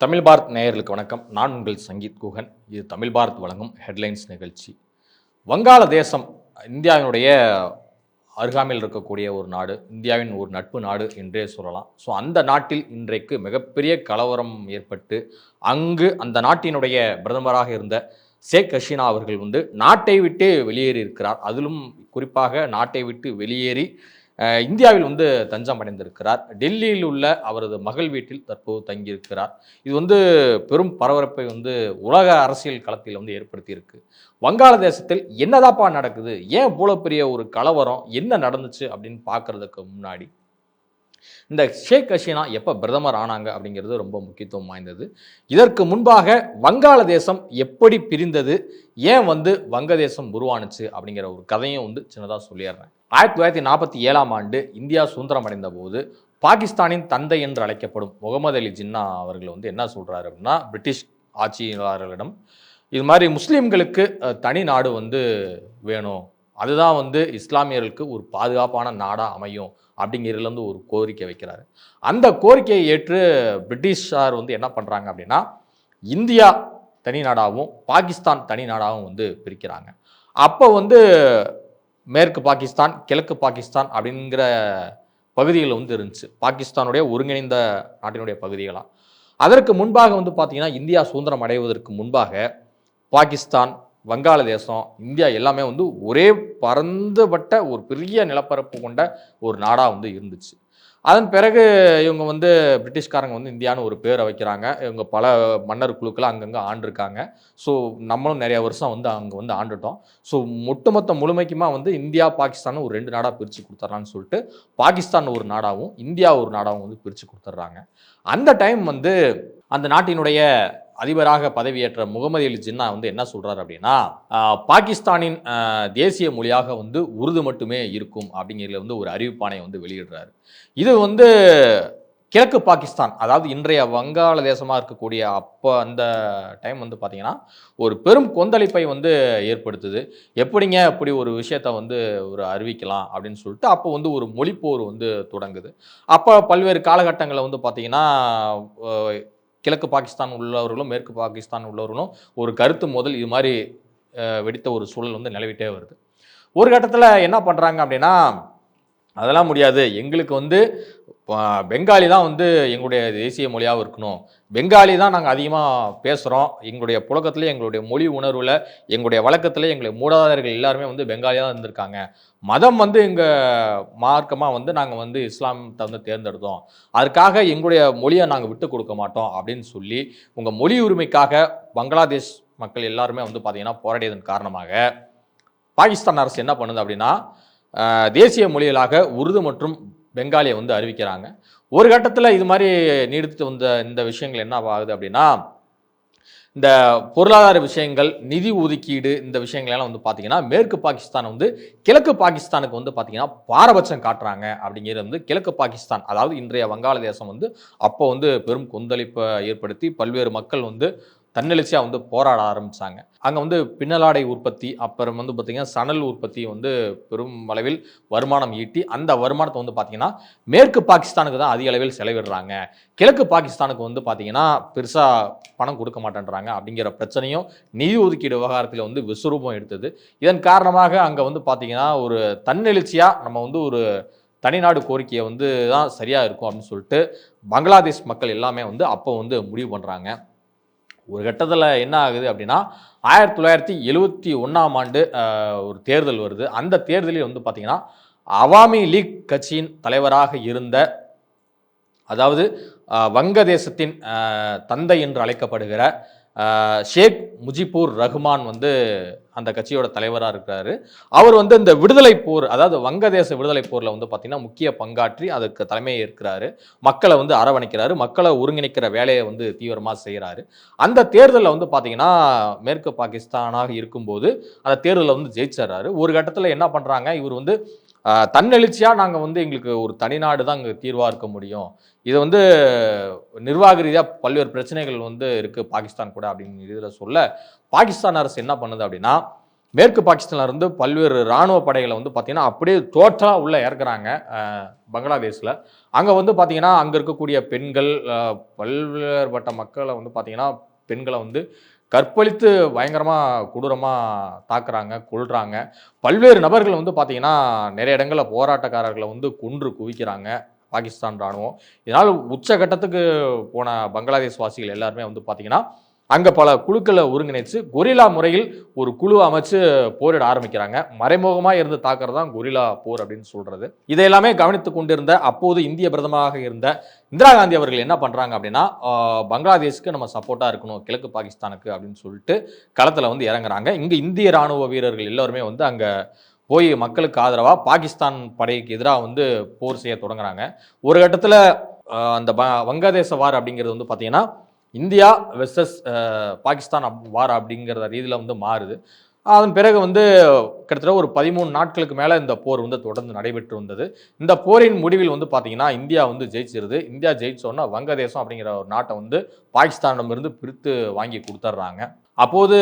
தமிழ் பாரத் நேயர்களுக்கு வணக்கம். நான் உங்கள் சங்கீத் குகன். இது தமிழ் பாரத் வழங்கும் ஹெட்லைன்ஸ் நிகழ்ச்சி. வங்காளதேசம் இந்தியாவினுடைய அருகாமையில் இருக்கக்கூடிய ஒரு நாடு இந்தியாவின் ஒரு நட்பு நாடு என்றே சொல்லலாம். ஸோ அந்த நாட்டில் இன்றைக்கு மிகப்பெரிய கலவரம் ஏற்பட்டு அங்கு அந்த நாட்டினுடைய பிரதமராக இருந்த ஷேக் ஹசீனா அவர்கள் வந்து நாட்டை விட்டே வெளியேறி இருக்கிறார் அதிலும் குறிப்பாக நாட்டை விட்டு வெளியேறி இந்தியாவில் வந்து தஞ்சம் அடைந்திருக்கிறார். டெல்லியில் உள்ள அவரது மகள் வீட்டில் தற்போது தங்கியிருக்கிறார். இது வந்து பெரும் பரபரப்பை வந்து உலக அரசியல் களத்தில் வந்து ஏற்படுத்தியிருக்கு. வங்காளதேசத்தில் என்னதாப்பா நடக்குது? ஏன் இவ்வளோ பெரிய ஒரு கலவரம்? என்ன நடந்துச்சு? அப்படின்னு பார்க்கறதுக்கு முன்னாடி இந்த ஷேக் ஹசீனா எப்போ பிரதமர் ஆனாங்க அப்படிங்கிறது ரொம்ப முக்கியத்துவம் வாய்ந்தது. இதற்கு முன்பாக வங்காளதேசம் எப்படி பிரிந்தது? ஏன் வந்து வங்கதேசம் உருவானுச்சு? அப்படிங்கிற ஒரு கதையும் வந்து சின்னதாக சொல்லிடுறேன். ஆயிரத்தி தொள்ளாயிரத்தி நாற்பத்தி ஏழாம் ஆண்டு இந்தியா சுதந்திரம் அடைந்த போது பாகிஸ்தானின் தந்தை என்று அழைக்கப்படும் முகமது அலி ஜின்னா அவர்கள் வந்து என்ன சொல்கிறாரு அப்படின்னா பிரிட்டிஷ் ஆட்சியாளர்களிடம் இது மாதிரி முஸ்லீம்களுக்கு தனி நாடு வந்து வேணும். அதுதான் வந்து இஸ்லாமியர்களுக்கு ஒரு பாதுகாப்பான நாடாக அமையும் அப்படிங்கிறதுலேருந்து ஒரு கோரிக்கை வைக்கிறாரு. அந்த கோரிக்கையை ஏற்று பிரிட்டிஷார் வந்து என்ன பண்ணுறாங்க அப்படின்னா இந்தியா தனி நாடாகவும் பாகிஸ்தான் தனி நாடாகவும் வந்து பிரிக்கிறாங்க. அப்போ வந்து மேற்கு பாகிஸ்தான் கிழக்கு பாகிஸ்தான் அப்படிங்கிற பகுதிகள் வந்து இருந்துச்சு. பாகிஸ்தானுடைய ஒருங்கிணைந்த நாட்டினுடைய பகுதிகளாக அதற்கு முன்பாக வந்து பார்த்திங்கன்னா இந்தியா சுதந்திரம் அடைவதற்கு முன்பாக பாகிஸ்தான் வங்காளதேசம் இந்தியா எல்லாமே வந்து ஒரே பறந்துபட்ட ஒரு பெரிய நிலப்பரப்பு கொண்ட ஒரு நாடாக வந்து இருந்துச்சு. அதன் பிறகு இவங்க வந்து பிரிட்டிஷ்காரங்க வந்து இந்தியான்னு ஒரு பேரை வைக்கிறாங்க. இவங்க பல மன்னர் குழுக்களை அங்கங்கே ஆண்டிருக்காங்க. ஸோ நம்மளும் நிறைய வருஷம் வந்து அங்கே வந்து ஆண்டுட்டோம். ஸோ ஒட்டுமொத்த முழுமைக்குமா வந்து இந்தியா பாகிஸ்தான் ஒரு ரெண்டு நாடாக பிரித்து கொடுத்துட்றான்னு சொல்லிட்டு பாகிஸ்தான் ஒரு நாடாகவும் இந்தியா ஒரு நாடாகவும் வந்து பிரித்து கொடுத்துட்றாங்க அந்த டைம் வந்து அந்த நாட்டினுடைய அதிபராக பதவியேற்ற முகமது அலி ஜின்னா வந்து என்ன சொல்கிறார் அப்படின்னா பாகிஸ்தானின் தேசிய மொழியாக வந்து உருது மட்டுமே இருக்கும் அப்படிங்கிறதுல வந்து ஒரு அறிவிப்பானை வந்து வெளியிடுறாரு. இது வந்து கிழக்கு பாகிஸ்தான் அதாவது இன்றைய வங்காள தேசமாக இருக்கக்கூடிய அப்போ அந்த டைம் வந்து பார்த்தீங்கன்னா ஒரு பெரும் கொந்தளிப்பை வந்து ஏற்படுத்துது. எப்படிங்க அப்படி ஒரு விஷயத்த வந்து ஒரு அறிவிக்கலாம் அப்படின்னு சொல்லிட்டு அப்போ வந்து ஒரு மொழிப்போர் வந்து தொடங்குது. அப்போ பல்வேறு காலகட்டங்களில் வந்து பார்த்தீங்கன்னா கிழக்கு பாகிஸ்தான் உள்ளவர்களும் மேற்கு பாகிஸ்தான் உள்ளவர்களும் ஒரு கருத்து முதல் இது மாதிரி வெடித்த ஒரு சூழல் வந்து நிலவிட்டே வருது. ஒரு கட்டத்தில் என்ன பண்ணுறாங்க அப்படின்னா அதெல்லாம் முடியாது. எங்களுக்கு வந்து பெங்காலி தான் வந்து எங்களுடைய தேசிய மொழியாகவும் இருக்கணும். பெங்காலி தான் நாங்கள் அதிகமாக பேசுகிறோம் எங்களுடைய புழக்கத்தில் எங்களுடைய மொழி உணர்வில் எங்களுடைய வழக்கத்தில் எங்களுடைய மூடாதாரர்கள் எல்லாருமே வந்து பெங்காலியாக தான் இருந்திருக்காங்க. மதம் வந்து எங்கள் மார்க்கமாக வந்து நாங்கள் வந்து இஸ்லாமத்தை வந்து தேர்ந்தெடுத்தோம். அதுக்காக எங்களுடைய மொழியை நாங்கள் விட்டு கொடுக்க மாட்டோம் அப்படின்னு சொல்லி உங்கள் மொழி உரிமைக்காக பங்களாதேஷ் மக்கள் எல்லாருமே வந்து பார்த்தீங்கன்னா போராடியதன் காரணமாக பாகிஸ்தான் அரசு என்ன பண்ணுது அப்படின்னா தேசிய மொழிகளாக உருது மற்றும் பெங்காலியை வந்து அறிவிக்கிறாங்க. ஒரு கட்டத்தில் இது மாதிரி நீடித்து வந்த இந்த விஷயங்கள் என்ன ஆகுது அப்படின்னா இந்த பொருளாதார விஷயங்கள் நிதி ஒதுக்கீடு இந்த விஷயங்களெல்லாம் வந்து பார்த்தீங்கன்னா மேற்கு பாகிஸ்தான் வந்து கிழக்கு பாகிஸ்தானுக்கு வந்து பார்த்தீங்கன்னா பாரபட்சம் காட்டுறாங்க அப்படிங்கிறது வந்து கிழக்கு பாகிஸ்தான் அதாவது இன்றைய வங்காளதேசம் வந்து அப்போ வந்து பெரும் கொந்தளிப்பை ஏற்படுத்தி பல்வேறு மக்கள் வந்து தன்னெழுச்சியாக வந்து போராட ஆரம்பித்தாங்க அங்கே வந்து பின்னலாடை உற்பத்தி அப்புறம் வந்து பார்த்திங்கன்னா சணல் உற்பத்தி வந்து பெரும் அளவில் வருமானம் ஈட்டி அந்த வருமானத்தை வந்து பார்த்திங்கன்னா மேற்கு பாகிஸ்தானுக்கு தான் அதிக அளவில் செலவிடுறாங்க. கிழக்கு பாகிஸ்தானுக்கு வந்து பார்த்திங்கன்னா பெருசாக பணம் கொடுக்க மாட்டேன்றாங்க அப்படிங்கிற பிரச்சனையும் நிதி ஒதுக்கீடு விவகாரத்தில் வந்து விஸ்வரூபம் எடுத்தது. இதன் காரணமாக அங்கே வந்து பார்த்திங்கன்னா ஒரு தன்னெழுச்சியாக நம்ம வந்து ஒரு தனிநாடு கோரிக்கையை வந்து தான் சரியாக இருக்கும் அப்படின்னு சொல்லிட்டு பங்களாதேஷ் மக்கள் எல்லாமே வந்து அப்போ வந்து முடிவு பண்ணுறாங்க ஒரு கட்டத்தில் என்ன ஆகுது அப்படின்னா ஆயிரத்தி தொள்ளாயிரத்தி எழுவத்தி ஒன்றாம் ஆண்டு ஒரு தேர்தல் வருது. அந்த தேர்தலில் வந்து பார்த்திங்கன்னா அவாமி லீக் கட்சியின் தலைவராக இருந்த அதாவது வங்கதேசத்தின் தந்தை என்று அழைக்கப்படுகிற ஷேக் முஜிபூர் ரஹ்மான் வந்து அந்த கட்சியோட தலைவராக இருக்கிறாரு. அவர் வந்து இந்த விடுதலை போர் அதாவது வங்கதேச விடுதலை போரில் வந்து பார்த்திங்கன்னா முக்கிய பங்காற்றி அதுக்கு தலைமையை இருக்கிறாரு மக்களை வந்து அரவணைக்கிறாரு. மக்களை ஒருங்கிணைக்கிற வேலையை வந்து தீவிரமாக செய்கிறாரு அந்த தேர்தலில் வந்து பார்த்தீங்கன்னா மேற்கு பாகிஸ்தானாக இருக்கும்போது அந்த தேர்தலில் வந்து ஜெயிச்சிடுறாரு. ஒரு கட்டத்தில் என்ன பண்ணுறாங்க இவர் வந்து தன்னெழுச்சியாக நாங்கள் வந்து எங்களுக்கு ஒரு தனிநாடு தான் இங்கே தீர்வாக இருக்க முடியும். இது வந்து நிர்வாக ரீதியாக பல்வேறு பிரச்சனைகள் வந்து இருக்குது பாகிஸ்தான் கூட அப்படின்னு இதில் சொல்ல பாகிஸ்தான் அரசு என்ன பண்ணுது அப்படின்னா மேற்கு பாகிஸ்தான்ல இருந்து பல்வேறு இராணுவ படைகளை வந்து பார்த்தீங்கன்னா அப்படியே டோட்டலாக உள்ளே இறக்குறாங்க பங்களாதேஷில். அங்கே வந்து பார்த்திங்கன்னா அங்கே இருக்கக்கூடிய பெண்கள் பல்வேறுபட்ட மக்களை வந்து பார்த்திங்கன்னா பெண்களை வந்து கற்பழித்து பயங்கரமாக கொடூரமாக தாக்குறாங்க கொள்கிறாங்க பல்வேறு நபர்கள் வந்து பார்த்தீங்கன்னா நிறைய இடங்களில் போராட்டக்காரர்களை வந்து கொன்று குவிக்கிறாங்க பாகிஸ்தான் ராணுவம். இதனால் உச்சகட்டத்துக்கு போன பங்களாதேஷ் வாசிகள் எல்லாருமே வந்து பார்த்தீங்கன்னா அங்கே பல குழுக்களை ஒருங்கிணைச்சு கொரில்லா முறையில் ஒரு குழு அமைச்சு போரிட ஆரம்பிக்கிறாங்க. மறைமுகமாக இருந்து தாக்குறது தான் கொரில்லா போர் அப்படின்னு சொல்கிறது இதையெல்லாமே கவனித்து கொண்டிருந்த அப்போது இந்திய பிரதமராக இருந்த இந்திரா காந்தி அவர்கள் என்ன பண்ணுறாங்க அப்படின்னா பங்களாதேஷ்க்கு நம்ம சப்போர்ட்டாக இருக்கணும் கிழக்கு பாகிஸ்தானுக்கு அப்படின்னு சொல்லிட்டு களத்தில் வந்து இறங்குறாங்க. இங்கே இந்திய ராணுவ வீரர்கள் எல்லாருமே வந்து அங்கே போய் மக்களுக்கு ஆதரவாக பாகிஸ்தான் படைக்கு எதிராக வந்து போர் செய்ய தொடங்குறாங்க. ஒரு கட்டத்தில் அந்த வங்கதேச வார் அப்படிங்கிறது வந்து பார்த்திங்கன்னா இந்தியா வெர்சஸ் பாகிஸ்தான் அப்- வார் அப்படிங்கிற ரீதியில் வந்து மாறுது. அதன் பிறகு வந்து கிட்டத்தட்ட ஒரு பதிமூணு நாட்களுக்கு மேலே இந்த போர் வந்து தொடர்ந்து நடைபெற்று வந்தது. இந்த போரின் முடிவில் வந்து பார்த்தீங்கன்னா இந்தியா வந்து ஜெயிச்சிருது. இந்தியா ஜெயிச்சோன்னா வங்கதேசம் அப்படிங்கிற ஒரு நாட்டை வந்து பாகிஸ்தானிடமிருந்து பிரித்து வாங்கி கொடுத்துட்றாங்க அப்போது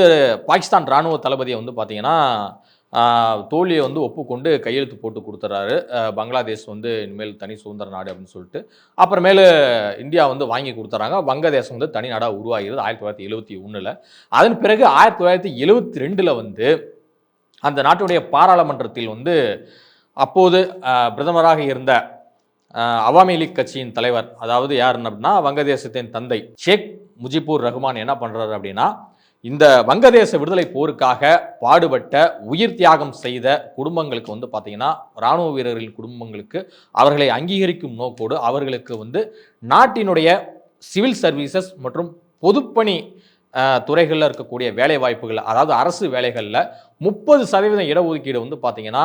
பாகிஸ்தான் ராணுவ தளபதியை வந்து பார்த்தீங்கன்னா தோல்வியை வந்து ஒப்புக்கொண்டு கையெழுத்து போட்டு கொடுத்துறாரு. பங்களாதேஷ் வந்து இனிமேல் தனி சுதந்திர நாடு அப்படின்னு சொல்லிட்டு அப்புறமேலு இந்தியா வந்து வாங்கி கொடுத்துறாங்க. வங்கதேசம் வந்து தனி நாடாக உருவாகிறது ஆயிரத்தி தொள்ளாயிரத்தி எழுபத்தி ஒன்றில் அதன் பிறகு ஆயிரத்தி தொள்ளாயிரத்தி எழுபத்தி ரெண்டில் வந்து அந்த நாட்டுடைய பாராளுமன்றத்தில் வந்து அப்போது பிரதமராக இருந்த அவாமி லீக் கட்சியின் தலைவர் அதாவது யார் அப்படின்னா வங்கதேசத்தின் தந்தை ஷேக் முஜிபூர் ரஹ்மான் என்ன பண்ணுறாரு அப்படின்னா இந்த வங்கதேச விடுதலை போருக்காக பாடுபட்ட உயிர் தியாகம் செய்த குடும்பங்களுக்கு வந்து பார்த்தீங்கன்னா இராணுவ வீரர்களின் குடும்பங்களுக்கு அவர்களை அங்கீகரிக்கும் நோக்கோடு அவர்களுக்கு வந்து நாட்டினுடைய சிவில் சர்வீசஸ் மற்றும் பொதுப்பணி துறைகளில் இருக்கக்கூடிய வேலை வாய்ப்புகள் அதாவது அரசு வேலைகளில் முப்பது சதவீதம் இடஒதுக்கீடு வந்து பார்த்தீங்கன்னா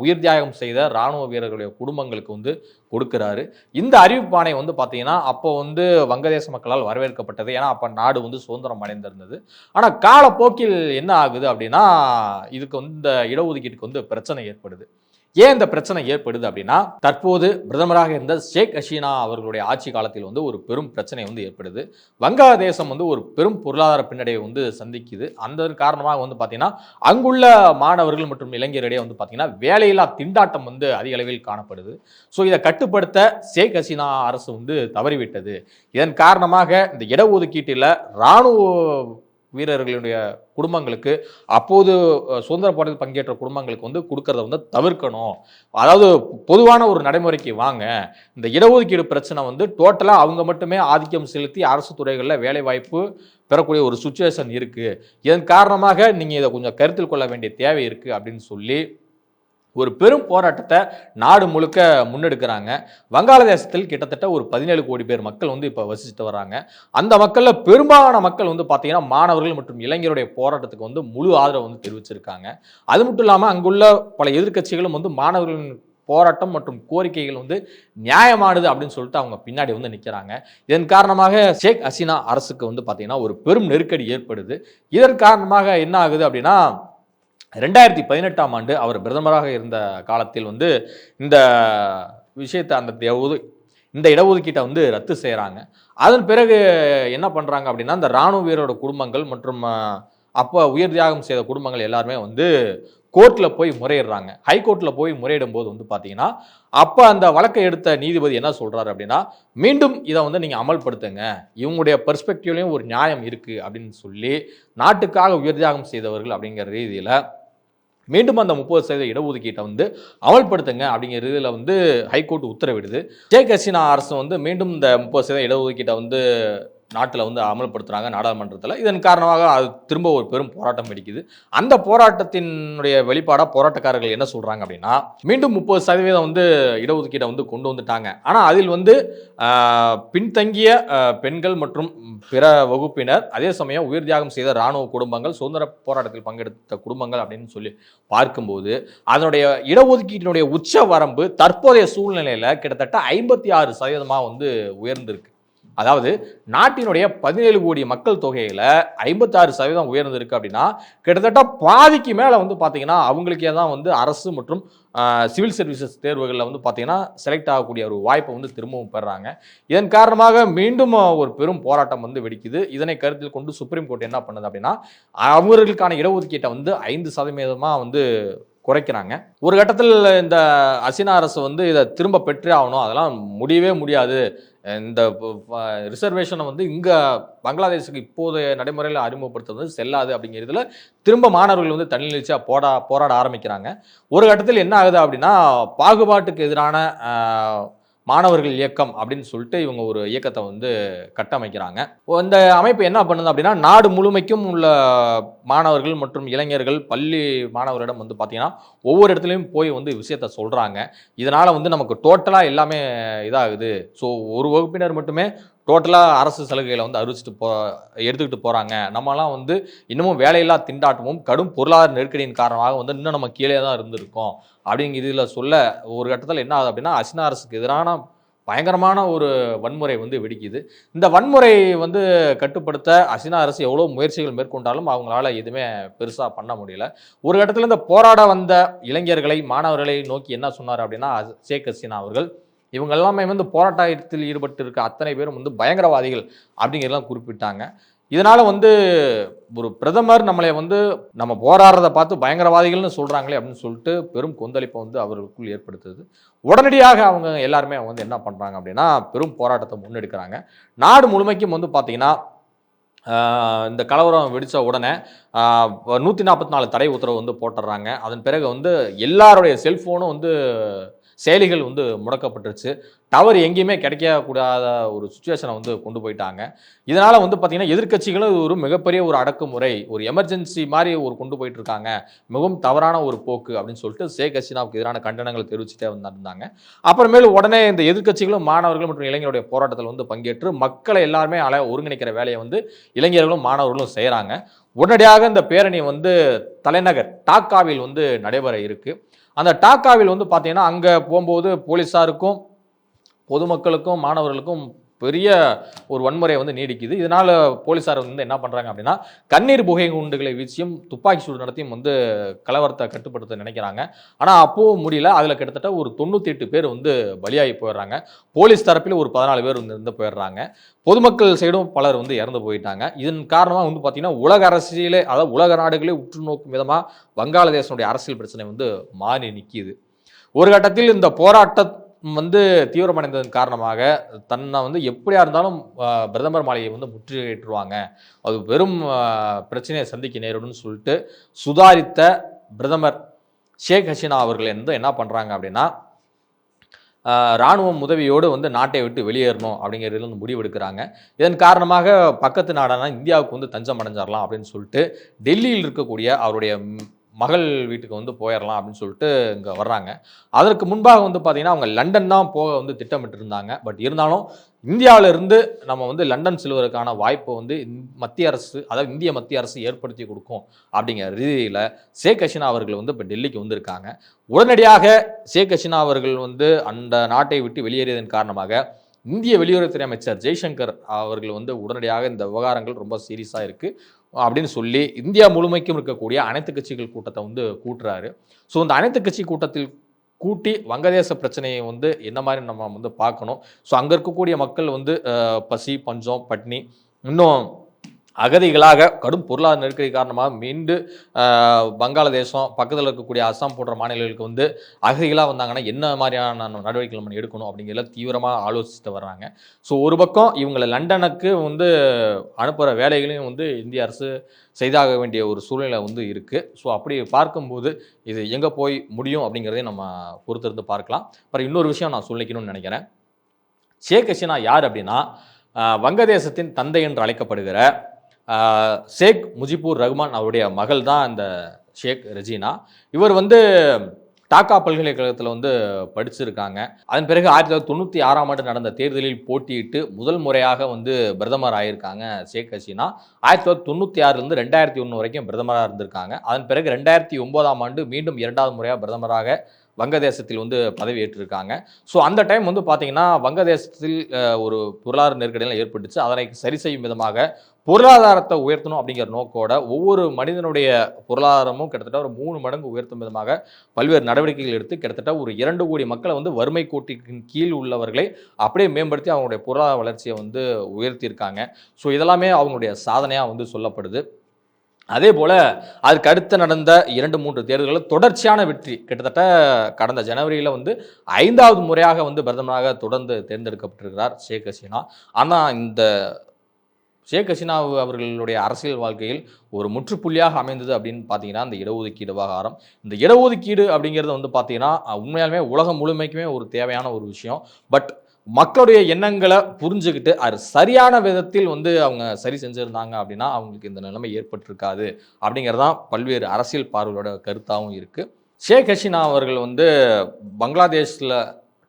உயிர் தியாகம் செய்த இராணுவ வீரர்களுடைய குடும்பங்களுக்கு வந்து கொடுக்குறாரு. இந்த அறிவிப்பானை வந்து பார்த்தீங்கன்னா அப்போ வந்து வங்கதேச மக்களால் வரவேற்கப்பட்டது. ஏன்னா அப்போ நாடு வந்து சுதந்திரம் அடைந்திருந்தது. ஆனால் காலப்போக்கில் என்ன ஆகுது அப்படின்னா இதுக்கு வந்து இந்த இடஒதுக்கீட்டுக்கு வந்து பிரச்சனை ஏற்படுது. ஏன் இந்த பிரச்சனை ஏற்படுது அப்படின்னா தற்போது பிரதமராக இருந்த ஷேக் ஹசீனா அவர்களுடைய ஆட்சி காலத்தில் வந்து ஒரு பெரும் பிரச்சனை வந்து ஏற்படுது. வங்காளதேசம் வந்து ஒரு பெரும் பொருளாதார பின்னடைவை வந்து சந்திக்குது. அந்த காரணமாக வந்து பார்த்தீங்கன்னா அங்குள்ள மாணவர்கள் மற்றும் இளைஞரிடையே வந்து பார்த்தீங்கன்னா வேலையில்லா திண்டாட்டம் வந்து அதிக அளவில் காணப்படுது. ஸோ இதை கட்டுப்படுத்த ஷேக் ஹசீனா அரசு வந்து தவறிவிட்டது. இதன் காரணமாக இந்த இடஒதுக்கீட்டில் இராணுவ வீரர்களுடைய குடும்பங்களுக்கு அப்போது சுதந்திர போராட்டத்தில் பங்கேற்ற குடும்பங்களுக்கு வந்து கொடுக்கறத வந்து தவிர்க்கணும். அதாவது பொதுவான ஒரு நடைமுறைக்கு வாங்க. இந்த இடஒதுக்கீடு பிரச்சனை வந்து டோட்டலாக அவங்க மட்டுமே ஆதிக்கம் செலுத்தி அரசு துறைகளில் வேலைவாய்ப்பு பெறக்கூடிய ஒரு சுச்சுவேஷன் இருக்குது இதன் காரணமாக நீங்கள் இதை கொஞ்சம் கருத்தில் கொள்ள வேண்டிய தேவை இருக்குது அப்படின்னு சொல்லி ஒரு பெரும் போராட்டத்தை நாடு முழுக்க முன்னெடுக்கிறாங்க. வங்காளதேசத்தில் கிட்டத்தட்ட ஒரு பதினேழு கோடி பேர் மக்கள் வந்து இப்போ வசிச்சுட்டு வராங்க. அந்த மக்களில் பெரும்பாலான மக்கள் வந்து பார்த்தீங்கன்னா மாணவர்கள் மற்றும் இளைஞருடைய போராட்டத்துக்கு வந்து முழு ஆதரவு வந்து தெரிவிச்சிருக்காங்க. அது மட்டும் இல்லாமல் அங்குள்ள பல எதிர்க்கட்சிகளும் வந்து மாணவர்களின் போராட்டம் மற்றும் கோரிக்கைகள் வந்து நியாயமானது அப்படின்னு சொல்லிட்டு அவங்க பின்னாடி வந்து நிற்கிறாங்க இதன் காரணமாக ஷேக் ஹசீனா அரசுக்கு வந்து பார்த்தீங்கன்னா ஒரு பெரும் நெருக்கடி ஏற்படுது. இதன் காரணமாக என்ன ஆகுது அப்படின்னா ரெண்டாயிரத்தி பதினெட்டாம் ஆண்டு அவர் பிரதமராக இருந்த காலத்தில் வந்து இந்த விஷயத்தை அந்த இந்த இடஒதுக்கீட்டை வந்து ரத்து செய்கிறாங்க அதன் பிறகு என்ன பண்ணுறாங்க அப்படின்னா இந்த இராணுவ வீரரோட குடும்பங்கள் மற்றும் அப்போ உயிர் தியாகம் செய்த குடும்பங்கள் எல்லாருமே வந்து கோர்ட்டில் போய் முறையிடுறாங்க. ஹைகோர்ட்டில் போய் முறையிடும் போது வந்து பார்த்தீங்கன்னா அப்போ அந்த வழக்கை எடுத்த நீதிபதி என்ன சொல்கிறாரு அப்படின்னா மீண்டும் இதை வந்து நீங்கள் அமல்படுத்துங்க. இவங்களுடைய பெர்ஸ்பெக்டிவ்லேயும் ஒரு நியாயம் இருக்குது அப்படின்னு சொல்லி நாட்டுக்காக உயிர் தியாகம் செய்தவர்கள் அப்படிங்கிற ரீதியில் மீண்டும் அந்த முப்பது சதவீத இடஒதுக்கீட்டை வந்து அமல்படுத்துங்க அப்படிங்கிற இதில் வந்து ஹைகோர்ட் உத்தரவிடுது. ஷேக் ஹசீனா அரசு வந்து மீண்டும் இந்த முப்பது சதவீத இடஒதுக்கீட்டை வந்து நாட்டில் வந்து அமல்படுத்துகிறாங்க நாடாளுமன்றத்தில். இதன் காரணமாக அது திரும்ப ஒரு பெரும் போராட்டம் வெடிக்குது. அந்த போராட்டத்தினுடைய வெளிப்பாடாக போராட்டக்காரர்கள் என்ன சொல்கிறாங்க அப்படின்னா மீண்டும் முப்பது சதவீதம் வந்து இடஒதுக்கீட்டை வந்து கொண்டு வந்துட்டாங்க. ஆனால் அதில் வந்து பின்தங்கிய பெண்கள் மற்றும் பிற வகுப்பினர் அதே சமயம் உயிர் தியாகம் செய்த இராணுவ குடும்பங்கள் சுதந்திர போராட்டத்தில் பங்கெடுத்த குடும்பங்கள் அப்படின்னு சொல்லி பார்க்கும்போது அதனுடைய இடஒதுக்கீட்டினுடைய உச்ச வரம்பு தற்போதைய சூழ்நிலையில் கிட்டத்தட்ட ஐம்பத்தி ஆறு சதவீதமாக வந்து உயர்ந்திருக்கு. அதாவது நாட்டினுடைய பதினேழு கோடி மக்கள் தொகையில் ஐம்பத்தாறு சதவீதம் உயர்ந்திருக்கு அப்படின்னா கிட்டத்தட்ட பாதிக்கு மேலே வந்து பார்த்தீங்கன்னா அவங்களுக்கே தான் வந்து அரசு மற்றும் சிவில் சர்வீசஸ் தேர்வுகளில் வந்து பார்த்தீங்கன்னா செலக்ட் ஆகக்கூடிய ஒரு வாய்ப்பை வந்து திரும்பவும் பெறாங்க. இதன் காரணமாக மீண்டும் ஒரு பெரும் போராட்டம் வந்து வெடிக்குது. இதனை கருத்தில் கொண்டு சுப்ரீம் கோர்ட் என்ன பண்ணுது அப்படின்னா அவர்களுக்கான இடஒதுக்கீட்டை வந்து ஐந்து சதவீதமாக வந்து குறைக்கிறாங்க. ஒரு கட்டத்தில் இந்த அசினா அரசு வந்து இதை திரும்ப பெற்றே ஆகணும். அதெல்லாம் முடியவே முடியாது. இந்த ரிசர்வேஷனை வந்து இங்கே பங்களாதேஷுக்கு இப்போதைய நடைமுறையில் அறிமுகப்படுத்துறது செல்லாது அப்படிங்கிறதுல திரும்ப மாணவர்கள் வந்து தனிநிலைச்சியாக போடா போராட ஆரம்பிக்கிறாங்க. ஒரு கட்டத்தில் என்ன ஆகுது அப்படின்னா பாகுபாட்டுக்கு எதிரான மாணவர்கள் இயக்கம் அப்படின்னு சொல்லிட்டு இவங்க ஒரு இயக்கத்தை வந்து கட்டமைக்கிறாங்க. இந்த அமைப்பு என்ன பண்ணுது அப்படின்னா நாடு முழுமைக்கும் உள்ள மாணவர்கள் மற்றும் இளைஞர்கள் பள்ளி மாணவரிடம் வந்து பார்த்தீங்கன்னா ஒவ்வொரு இடத்துலையும் போய் வந்து விஷயத்த சொல்கிறாங்க இதனால் வந்து நமக்கு டோட்டலாக எல்லாமே இதாகுது. ஸோ ஒரு வகுப்பினர் மட்டுமே டோட்டலாக அரசு சலுகைகளை வந்து அறிவிச்சிட்டு போ எடுத்துக்கிட்டு போகிறாங்க நம்மலாம் வந்து இன்னமும் வேலையில்லா திண்டாட்டமும் கடும் பொருளாதார நெருக்கடியின் காரணமாக வந்து இன்னும் நம்ம கீழே தான் இருந்திருக்கோம். அப்படிங்கிற இதில் சொல்ல ஒரு கட்டத்தில் என்ன ஆகுது அப்படின்னா அசினா அரசுக்கு எதிரான பயங்கரமான ஒரு வன்முறை வந்து வெடிக்குது. இந்த வன்முறை வந்து கட்டுப்படுத்த அசினா அரசு எவ்வளோ முயற்சிகள் மேற்கொண்டாலும் அவங்களால எதுவுமே பெருசாக பண்ண முடியல. ஒரு கட்டத்தில் இந்த போராட வந்த இளைஞர்களை மாணவர்களை நோக்கி என்ன சொன்னார் அப்படின்னா ஷேக் ஹசீனா அவர்கள் இவங்க எல்லாமே வந்து போராட்டத்தில் ஈடுபட்டு இருக்க அத்தனை பேரும் வந்து பயங்கரவாதிகள் அப்படிங்கிறதெல்லாம் குறிப்பிட்டாங்க. இதனால் வந்து ஒரு பிரதமர் நம்மளை வந்து நம்ம போராடுறதை பார்த்து பயங்கரவாதிகள்னு சொல்கிறாங்களே அப்படின்னு சொல்லிட்டு பெரும் கொந்தளிப்பை வந்து அவர்களுக்குள் ஏற்படுத்துது. உடனடியாக அவங்க எல்லாருமே வந்து என்ன பண்ணுறாங்க அப்படின்னா பெரும் போராட்டத்தை முன்னெடுக்கிறாங்க. நாடு முழுமைக்கும் வந்து பார்த்திங்கன்னா இந்த கலவரம் வெடித்த உடனே நூற்றி நாற்பத்தி நாலு தடை உத்தரவு வந்து போட்டுடுறாங்க அதன் பிறகு வந்து எல்லாருடைய செல்ஃபோனும் வந்து செயலிகள் வந்து முடக்கப்பட்டுருச்சு. டவர் எங்கேயுமே கிடைக்கக்கூடாத ஒரு சுச்சுவேஷனை வந்து கொண்டு போயிட்டாங்க. இதனால் வந்து பார்த்திங்கன்னா எதிர்க்கட்சிகளும் ஒரு மிகப்பெரிய ஒரு அடக்குமுறை ஒரு எமர்ஜென்சி மாதிரி ஒரு கொண்டு போயிட்டு இருக்காங்க மிகவும் தவறான ஒரு போக்கு அப்படின்னு சொல்லிட்டு ஷேக் ஹசீனாவுக்கு எதிரான கண்டனங்கள் தெரிவிச்சுட்டே வந்திருந்தாங்க. அப்புறமேலு உடனே இந்த எதிர்க்கட்சிகளும் மாணவர்கள் மற்றும் இளைஞருடைய போராட்டத்தில் வந்து பங்கேற்று மக்களை எல்லாருமே அல ஒருங்கிணைக்கிற வேலையை வந்து இளைஞர்களும் மாணவர்களும் செய்கிறாங்க உடனடியாக இந்த பேரணி வந்து தலைநகர் டாக்காவில் வந்து நடைபெற இருக்குது அந்த டாக்காவில் வந்து பார்த்தீங்கன்னா அங்கே போகும்போது போலீஸாருக்கும் பொதுமக்களுக்கும் மாணவர்களுக்கும் பெரிய ஒரு வன்முறை வந்து நீடிக்குது. இதனால் போலீஸார் வந்து என்ன பண்ணுறாங்க அப்படின்னா கண்ணீர் புகை குண்டுகளை வீச்சியும் துப்பாக்கி சூடு நடத்தியும் வந்து கலவரத்தை கட்டுப்படுத்த நினைக்கிறாங்க. ஆனால் அப்போவும் முடியல. அதில் கிட்டத்தட்ட ஒரு தொண்ணூற்றி எட்டு பேர் வந்து பலியாகி போயிடுறாங்க. போலீஸ் தரப்பில் ஒரு பதினாலு பேர் வந்து இருந்து போயிடுறாங்க. பொதுமக்கள் சைடும் பலர் வந்து இறந்து போயிட்டாங்க. இதன் காரணமாக வந்து பார்த்தீங்கன்னா உலக அரசியலே அதாவது உலக நாடுகளே உற்று நோக்கும் விதமாக வங்காளதேசனுடைய அரசியல் பிரச்சனை வந்து மாறி நிற்கிது ஒரு கட்டத்தில் இந்த போராட்ட வந்து தீவிரமடைந்ததன் காரணமாக தன்னை வந்து எப்படியா இருந்தாலும் பிரதமர் மாளிகையை வந்து முற்றுகையிட்டுருவாங்க. அது பெரும் பிரச்சனையை சந்திக்க நேரிடும்னு சொல்லிட்டு சுதாரித்த பிரதமர் ஷேக் ஹசீனா அவர்கள் வந்து என்ன பண்ணுறாங்க அப்படின்னா இராணுவம் ராணுவம் உதவியோடு வந்து நாட்டை விட்டு வெளியேறணும் அப்படிங்கிறதுல வந்து முடிவெடுக்கிறாங்க. இதன் காரணமாக பக்கத்து நாடான இந்தியாவுக்கு வந்து தஞ்சம் அடைஞ்சிடலாம் அப்படின்னு சொல்லிட்டு டெல்லியில் இருக்கக்கூடிய அவருடைய மகள் வீட்டுக்கு வந்து போயிடலாம் அப்படின்னு சொல்லிட்டு இங்கே வர்றாங்க. அதற்கு முன்பாக வந்து பார்த்தீங்கன்னா அவங்க லண்டன் தான் போக வந்து திட்டமிட்டு இருந்தாங்க பட் இருந்தாலும் இந்தியாவிலிருந்து நம்ம வந்து லண்டன் செல்வதற்கான வாய்ப்பை வந்து மத்திய அரசு அதாவது இந்திய மத்திய அரசு ஏற்படுத்தி கொடுக்கும் அப்படிங்கிற ரீதியில் ஷேக் ஹசினா அவர்கள் வந்து இப்போ டெல்லிக்கு வந்திருக்காங்க. உடனடியாக ஷேக் ஹசினா அவர்கள் வந்து அந்த நாட்டை விட்டு வெளியேறியதன் காரணமாக இந்திய வெளியுறவுத்துறை அமைச்சர் ஜெய்சங்கர் அவர்கள் வந்து உடனடியாக இந்த விவகாரங்கள் ரொம்ப சீரியஸாக இருக்குது அப்படின்னு சொல்லி இந்தியா முழுமைக்கும் இருக்கக்கூடிய அனைத்து கட்சிகள் கூட்டத்தை வந்து கூட்டுறாரு. ஸோ இந்த அனைத்து கட்சி கூட்டத்தில் கூட்டி வங்கதேச பிரச்சனையை வந்து என்ன மாதிரி நம்ம வந்து பார்க்கணும்? ஸோ அங்கே இருக்கக்கூடிய மக்கள் வந்து பசி பஞ்சம் பட்னி இன்னும் அகதிகளாக கடும் பொருளாதார நெருக்கடி காரணமாக மீண்டு வங்காளதேசம் பக்கத்தில் இருக்கக்கூடிய அஸ்ஸாம் போன்ற மாநிலங்களுக்கு வந்து அகதிகளாக வந்தாங்கன்னா என்ன மாதிரியான நடவடிக்கைகள் நம்ம எடுக்கணும் அப்படிங்கிறத தீவிரமாக ஆலோசிச்சுட்டு வர்றாங்க. ஸோ ஒரு பக்கம் இவங்களை லண்டனுக்கு வந்து அனுப்புகிற வேலைகளையும் வந்து இந்திய அரசு செய்தாக வேண்டிய ஒரு சூழ்நிலை வந்து இருக்குது ஸோ அப்படி பார்க்கும்போது இது எங்கே போய் முடியும் அப்படிங்கிறதையும் நம்ம பொறுத்திருந்து பார்க்கலாம். அப்புறம் இன்னொரு விஷயம் நான் சொல்லிக்கணும்னு நினைக்கிறேன். ஷேக் ஹசீனா யார் அப்படின்னா வங்கதேசத்தின் தந்தை என்று அழைக்கப்படுகிற ஷேக் முஜிபூர் ரஹ்மான் அவருடைய மகள் தான் இந்த ஷேக் ரெஜினா. இவர் வந்து டாக்கா பல்கலைக்கழகத்தில் வந்து படிச்சிருக்காங்க. அதன் பிறகு ஆயிரத்தி தொள்ளாயிரத்தி தொண்ணூற்றி ஆறாம் ஆண்டு நடந்த தேர்தலில் போட்டியிட்டு முதல் முறையாக வந்து பிரதமர் ஆயிருக்காங்க ஷேக் ஹசீனா. ஆயிரத்தி தொள்ளாயிரத்தி தொண்ணூற்றி ஆறுலேருந்து ரெண்டாயிரத்தி ஒன்று வரைக்கும் பிரதமராக இருந்திருக்காங்க. அதன் பிறகு ரெண்டாயிரத்தி ஒன்பதாம் ஆண்டு மீண்டும் இரண்டாவது முறையாக பிரதமராக வங்கதேசத்தில் வந்து பதவி ஏற்றிருக்காங்க. ஸோ அந்த டைம் வந்து பார்த்தீங்கன்னா வங்கதேசத்தில் ஒரு பொருளாதார நெருக்கடியெல்லாம் ஏற்பட்டுச்சு. அதனை சரி செய்யும் விதமாக பொருளாதாரத்தை உயர்த்தணும் அப்படிங்கிற நோக்கோட ஒவ்வொரு மனிதனுடைய பொருளாதாரமும் கிட்டத்தட்ட ஒரு மூணு மடங்கு உயர்த்தும் விதமாக பல்வேறு நடவடிக்கைகள் எடுத்து கிட்டத்தட்ட ஒரு இரண்டு கோடி மக்களை வந்து வறுமை கோட்டின் கீழ் உள்ளவர்களை அப்படியே மேம்படுத்தி அவங்களுடைய பொருளாதார வளர்ச்சியை வந்து உயர்த்தியிருக்காங்க. ஸோ இதெல்லாமே அவங்களுடைய சாதனையாக வந்து சொல்லப்படுது. அதே போல் அதுக்கு அடுத்து நடந்த இரண்டு மூன்று தேர்தல்களில் தொடர்ச்சியான வெற்றி. கிட்டத்தட்ட கடந்த ஜனவரியில் வந்து ஐந்தாவது முறையாக வந்து பிரதமராக தொடர்ந்து தேர்ந்தெடுக்கப்பட்டிருக்கிறார் ஷேக் ஹசீனா. ஆனால் இந்த ஷேக் ஹசீனா அவர்களுடைய அரசியல் வாழ்க்கையில் ஒரு முற்றுப்புள்ளியாக அமைந்தது அப்படின்னு பார்த்தீங்கன்னா இந்த இடஒதுக்கீடு விவகாரம். இந்த இடஒதுக்கீடு அப்படிங்கிறது வந்து பார்த்தீங்கன்னா உண்மையாலுமே உலகம் முழுமைக்குமே ஒரு தேவையான ஒரு விஷயம். பட் மக்களுடைய எண்ணங்களை புரிஞ்சுக்கிட்டு அது சரியான விதத்தில் வந்து அவங்க சரி செஞ்சுருந்தாங்க அப்படின்னா அவங்களுக்கு இந்த நிலைமை ஏற்பட்டிருக்காது அப்படிங்கிறதான் பல்வேறு அரசியல் பார்வையோட கருத்தாகவும் இருக்குது ஷேக் ஹசீனா அவர்கள் வந்து பங்களாதேஷில்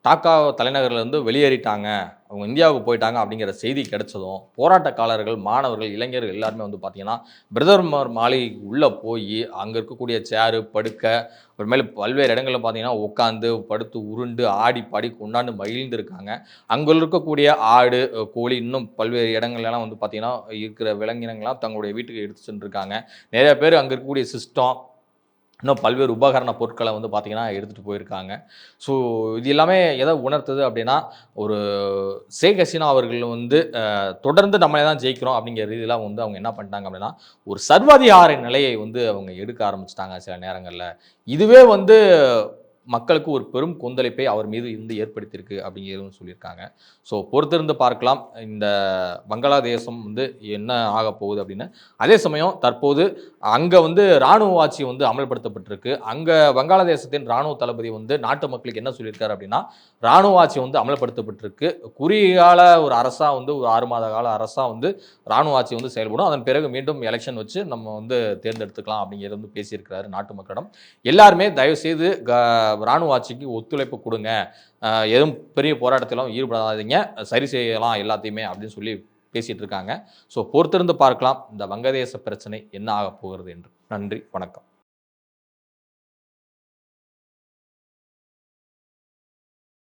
டாக்கா தலைநகர்லேருந்து வெளியேறிட்டாங்க. அவங்க இந்தியாவுக்கு போயிட்டாங்க அப்படிங்கிற செய்தி கிடைச்சதும் போராட்டக்காரர்கள் மாணவர்கள் இளைஞர்கள் எல்லாருமே வந்து பார்த்தீங்கன்னா பிரதமர் மாளிகை உள்ளே போய் அங்கே இருக்கக்கூடிய சேரு படுக்க அப்புறமேல பல்வேறு இடங்களில் பார்த்தீங்கன்னா உட்காந்து படுத்து உருண்டு ஆடி பாடி கொண்டாண்டு மகிழ்ந்திருக்காங்க. அங்கே இருக்கக்கூடிய ஆடு கோழி இன்னும் பல்வேறு இடங்கள்லாம் வந்து பார்த்தீங்கன்னா இருக்கிற விலங்கினங்கள்லாம் தங்களுடைய வீட்டுக்கு எடுத்து சென்றிருக்காங்க. நிறைய பேர் அங்கே இருக்கக்கூடிய சிஸ்டம் இன்னும் பல்வேறு உபகரண பொருட்களை வந்து பார்த்திங்கன்னா எடுத்துகிட்டு போயிருக்காங்க. ஸோ இது எல்லாமே எதை உணர்த்துது அப்படின்னா ஒரு ஷேக் ஹசீனா அவர்கள் வந்து தொடர்ந்து நம்மளே தான் ஜெயிக்கிறோம் அப்படிங்கிற ரீதியில் வந்து அவங்க என்ன பண்ணிட்டாங்க அப்படின்னா ஒரு சர்வாதிகார நிலையை வந்து அவங்க எடுக்க ஆரம்பிச்சிட்டாங்க சில நேரங்களில். இதுவே வந்து மக்களுக்கு ஒரு பெரும் கொந்தளிப்பை அவர் மீது இருந்து ஏற்படுத்தியிருக்கு அப்படிங்கிறதும் சொல்லியிருக்காங்க. ஸோ பொறுத்திருந்து பார்க்கலாம் இந்த வங்களாதேசம் வந்து என்ன ஆக போகுது அப்படின்னு. அதே சமயம் தற்போது அங்கே வந்து இராணுவ ஆட்சி வந்து அமல்படுத்தப்பட்டிருக்கு. அங்கே வங்காளதேசத்தின் இராணுவ தளபதி வந்து நாட்டு மக்களுக்கு என்ன சொல்லியிருக்காரு அப்படின்னா இராணுவ ஆட்சி வந்து அமல்படுத்தப்பட்டிருக்கு. குறுகிய கால ஒரு அரசாக வந்து ஒரு ஆறு மாத கால அரசாக வந்து இராணுவ ஆட்சி வந்து செயல்படும் அதன் பிறகு மீண்டும் எலெக்ஷன் வச்சு நம்ம வந்து தேர்ந்தெடுத்துக்கலாம் அப்படிங்கிறது வந்து பேசியிருக்கிறாரு நாட்டு மக்களிடம். எல்லாருமே தயவுசெய்து க இராணுவ ஆட்சிக்கு ஒத்துழைப்பு கொடுங்க. எதுவும் பெரிய போராட்டத்திலும் ஈடுபடாதீங்க. சரி செய்யலாம் எல்லாத்தையுமே அப்படின்னு சொல்லி பேசிகிட்டு இருக்காங்க. ஸோ பொறுத்திருந்து பார்க்கலாம். இந்த வங்கதேச பிரச்சனை என்ன ஆக போகிறது என்று. நன்றி. வணக்கம்.